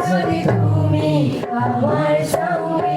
যদি তুমি আমার সঙ্গে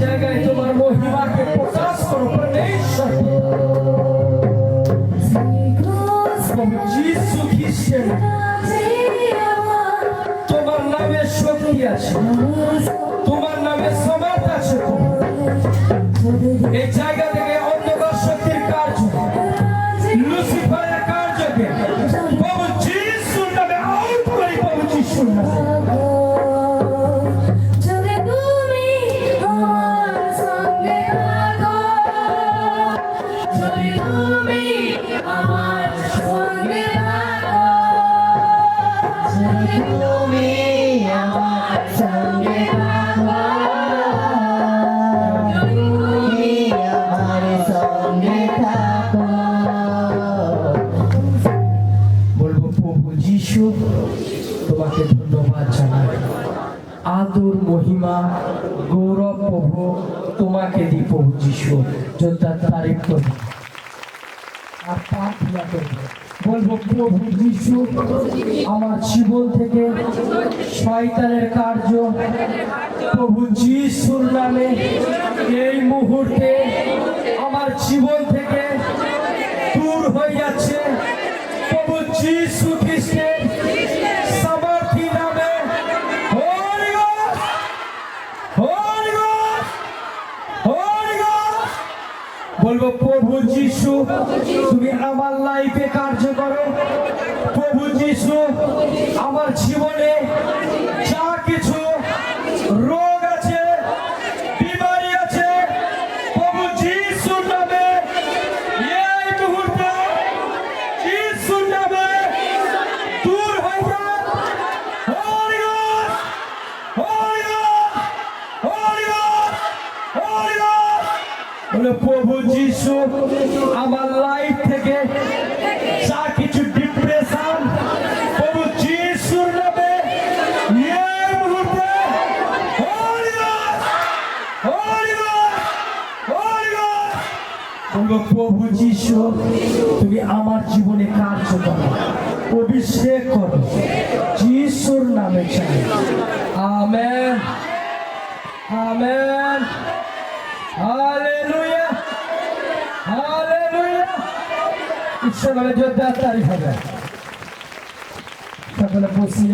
জায়গায় তোমার মহিমাকে প্রকাশ করো পরমেশ্বর আমার তোমার নামে শক্তি আছে। তোমার নামে সমাজ আছে। এই জায়গা থেকে অন্ধকার শক্তির কার্য, লুসিফারের কার্যকে প্রভু যিশুর নামে আউট করি প্রভু যিশুর নামে। আদর মহিমা, গৌরব প্রভু, তোমাকে দি প্রভু যিশু আর প্রার্থনা করব বলব, প্রভু যিশু, আমার জীবন থেকে শয়তানের কার্য। প্রভু যিশুর নামে এই মুহূর্তে আমার জীবন থেকে বলব প্রভু যিশু তুমি আমার লাইফে কার্য করো প্রভু যিশু আমার জীবনে যা কিছু রোগ আছে বিমারি আছে প্রভু যিশুর নামে এই মুহূর্তে যিশুর নামে দূর হয়ে যাক Holy Ghost! Holy Ghost! বলে, প্রভু যিশু, আমার লাইফ থেকে যা কিছু ডিপ্রেশন প্রভু যিশুর নামে প্রভু যিশু, তুমি আমার জীবনে কার্য করো, অভিষেক করো, যিশুর নামে চাই। Amen amen. নামে যোদ্ধা তারিখ হবে। সকলে পশ্চিম